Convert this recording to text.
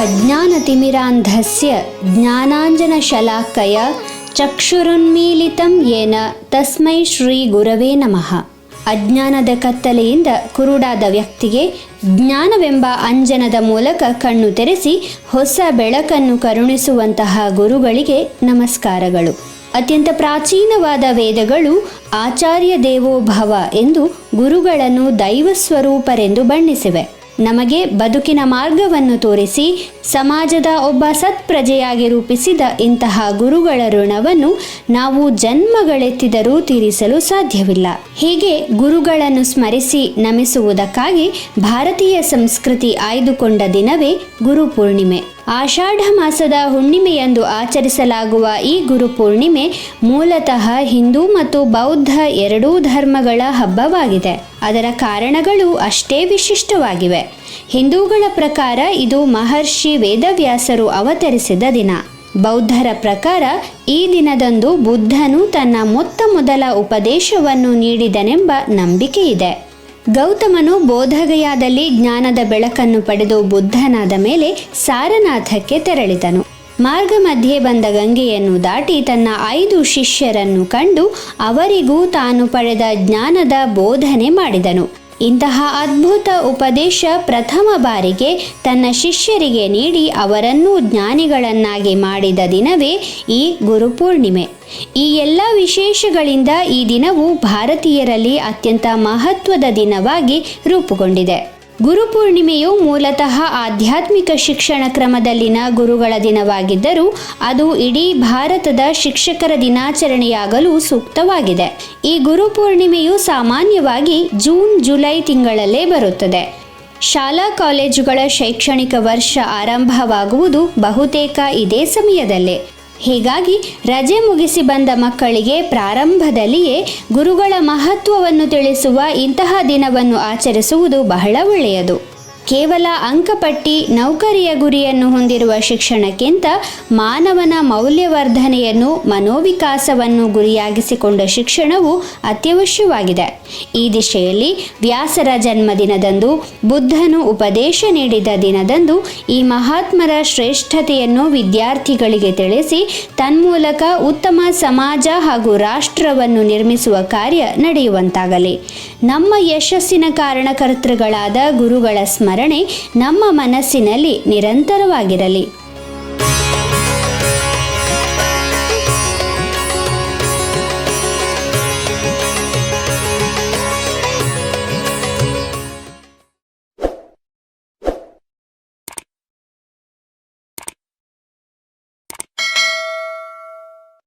ಅಜ್ಞಾನತಿಮಿರಾಂಧಸ್ಯ ಜ್ಞಾನಾಂಜನಶಲಾಕಯ ಚಕ್ಷುರುನ್ಮೀಲಿತಂ ಏನ ತಸ್ಮೈ ಶ್ರೀ ಗುರವೇ ನಮಃ ಅಜ್ಞಾನದ ಕತ್ತಲೆಯಿಂದ ಕುರುಡಾದ ವ್ಯಕ್ತಿಗೆ ಜ್ಞಾನವೆಂಬ ಅಂಜನದ ಮೂಲಕ ಕಣ್ಣು ತೆರೆಸಿ ಹೊಸ ಬೆಳಕನ್ನು ಕರುಣಿಸುವಂತಹ ಗುರುಗಳಿಗೆ ನಮಸ್ಕಾರಗಳು. ಅತ್ಯಂತ ಪ್ರಾಚೀನವಾದ ವೇದಗಳು ಆಚಾರ್ಯ ದೇವೋಭವ ಎಂದು ಗುರುಗಳನ್ನು ದೈವ ಸ್ವರೂಪರೆಂದು ಬಣ್ಣಿಸಿವೆ. ನಮಗೆ ಬದುಕಿನ ಮಾರ್ಗವನ್ನು ತೋರಿಸಿ ಸಮಾಜದ ಒಬ್ಬ ಸತ್ಪ್ರಜೆಯಾಗಿ ರೂಪಿಸಿದ ಇಂತಹ ಗುರುಗಳ ಋಣವನ್ನು ನಾವು ಜನ್ಮಗಳೆತ್ತಿದರೂ ತೀರಿಸಲು ಸಾಧ್ಯವಿಲ್ಲ. ಹೀಗೆ ಗುರುಗಳನ್ನು ಸ್ಮರಿಸಿ ನಮಿಸುವುದಕ್ಕಾಗಿ ಭಾರತೀಯ ಸಂಸ್ಕೃತಿ ಆಯ್ದುಕೊಂಡ ದಿನವೇ ಗುರು ಪೂರ್ಣಿಮೆ ಆಷಾಢ ಮಾಸದ ಹುಣ್ಣಿಮೆಯಂದು ಆಚರಿಸಲಾಗುವ ಈ ಗುರುಪೂರ್ಣಿಮೆ ಮೂಲತಃ ಹಿಂದೂ ಮತ್ತು ಬೌದ್ಧ ಎರಡೂ ಧರ್ಮಗಳ ಹಬ್ಬವಾಗಿದೆ. ಅದರ ಕಾರಣಗಳು ಅಷ್ಟೇ ವಿಶಿಷ್ಟವಾಗಿವೆ. ಹಿಂದೂಗಳ ಪ್ರಕಾರ ಇದು ಮಹರ್ಷಿ ವೇದವ್ಯಾಸರು ಅವತರಿಸಿದ ದಿನ. ಬೌದ್ಧರ ಪ್ರಕಾರ ಈ ದಿನದಂದು ಬುದ್ಧನು ತನ್ನ ಮೊತ್ತ ಮೊದಲ ಉಪದೇಶವನ್ನು ನೀಡಿದನೆಂಬ ನಂಬಿಕೆ ಇದೆ ಗೌತಮನು ಬೋಧಗಯಾದಲ್ಲಿ ಜ್ಞಾನದ ಬೆಳಕನ್ನು ಪಡೆದು ಬುದ್ಧನಾದ ಮೇಲೆ ಸಾರನಾಥಕ್ಕೆ ತೆರಳಿದನು. ಮಾರ್ಗ ಮಧ್ಯೆ ಬಂದ ಗಂಗೆಯನ್ನು ದಾಟಿ ತನ್ನ ಐದು ಶಿಷ್ಯರನ್ನು ಕಂಡು ಅವರಿಗೂ ತಾನು ಪಡೆದ ಜ್ಞಾನದ ಬೋಧನೆ ಮಾಡಿದನು. ಇಂತಹ ಅದ್ಭುತ ಉಪದೇಶ ಪ್ರಥಮ ಬಾರಿಗೆ ತನ್ನ ಶಿಷ್ಯರಿಗೆ ನೀಡಿ ಅವರನ್ನೂ ಜ್ಞಾನಿಗಳನ್ನಾಗಿ ಮಾಡಿದ ದಿನವೇ ಈ ಗುರುಪೂರ್ಣಿಮೆ ಈ ಎಲ್ಲ ವಿಶೇಷಗಳಿಂದ ಈ ದಿನವು ಭಾರತೀಯರಲ್ಲಿ ಅತ್ಯಂತ ಮಹತ್ವದ ದಿನವಾಗಿ ರೂಪುಗೊಂಡಿದೆ. ಗುರುಪೂರ್ಣಿಮೆಯು ಮೂಲತಃ ಆಧ್ಯಾತ್ಮಿಕ ಶಿಕ್ಷಣ ಕ್ರಮದಲ್ಲಿನ ಗುರುಗಳ ದಿನವಾಗಿದ್ದರೂ ಅದು ಇಡೀ ಭಾರತದ ಶಿಕ್ಷಕರ ದಿನಾಚರಣೆಯಾಗಲು ಸೂಕ್ತವಾಗಿದೆ. ಈ ಗುರುಪೂರ್ಣಿಮೆಯು ಸಾಮಾನ್ಯವಾಗಿ ಜೂನ್, ಜುಲೈ ತಿಂಗಳಲ್ಲೇ ಬರುತ್ತದೆ. ಶಾಲಾ ಕಾಲೇಜುಗಳ ಶೈಕ್ಷಣಿಕ ವರ್ಷ ಆರಂಭವಾಗುವುದು ಬಹುತೇಕ ಇದೇ ಸಮಯದಲ್ಲೇ. ಹೀಗಾಗಿ ರಜೆ ಮುಗಿಸಿ ಬಂದ ಮಕ್ಕಳಿಗೆ ಪ್ರಾರಂಭದಲ್ಲಿಯೇ ಗುರುಗಳ ಮಹತ್ವವನ್ನು ತಿಳಿಸುವ ಇಂತಹ ದಿನವನ್ನು ಆಚರಿಸುವುದು ಬಹಳ ಒಳ್ಳೆಯದು. ಕೇವಲ ಅಂಕಪಟ್ಟಿ ನೌಕರಿಯ ಗುರಿಯನ್ನು ಹೊಂದಿರುವ ಶಿಕ್ಷಣಕ್ಕಿಂತ ಮಾನವನ ಮೌಲ್ಯವರ್ಧನೆಯನ್ನು, ಮನೋವಿಕಾಸವನ್ನು ಗುರಿಯಾಗಿಸಿಕೊಂಡ ಶಿಕ್ಷಣವು ಅತ್ಯವಶ್ಯವಾಗಿದೆ. ಈ ದಿಶೆಯಲ್ಲಿ ವ್ಯಾಸರ ಜನ್ಮದಿನದಂದು, ಬುದ್ಧನು ಉಪದೇಶ ನೀಡಿದ ದಿನದಂದು ಈ ಮಹಾತ್ಮರ ಶ್ರೇಷ್ಠತೆಯನ್ನು ವಿದ್ಯಾರ್ಥಿಗಳಿಗೆ ತಿಳಿಸಿ ತನ್ಮೂಲಕ ಉತ್ತಮ ಸಮಾಜ ಹಾಗೂ ರಾಷ್ಟ್ರವನ್ನು ನಿರ್ಮಿಸುವ ಕಾರ್ಯ ನಡೆಯುವಂತಾಗಲಿ. ನಮ್ಮ ಯಶಸ್ಸಿನ ಕಾರಣಕರ್ತೃಗಳಾದ ಗುರುಗಳ ಸ್ಮರಣೆ ನಮ್ಮ ಮನಸ್ಸಿನಲ್ಲಿ ನಿರಂತರವಾಗಿರಲಿ.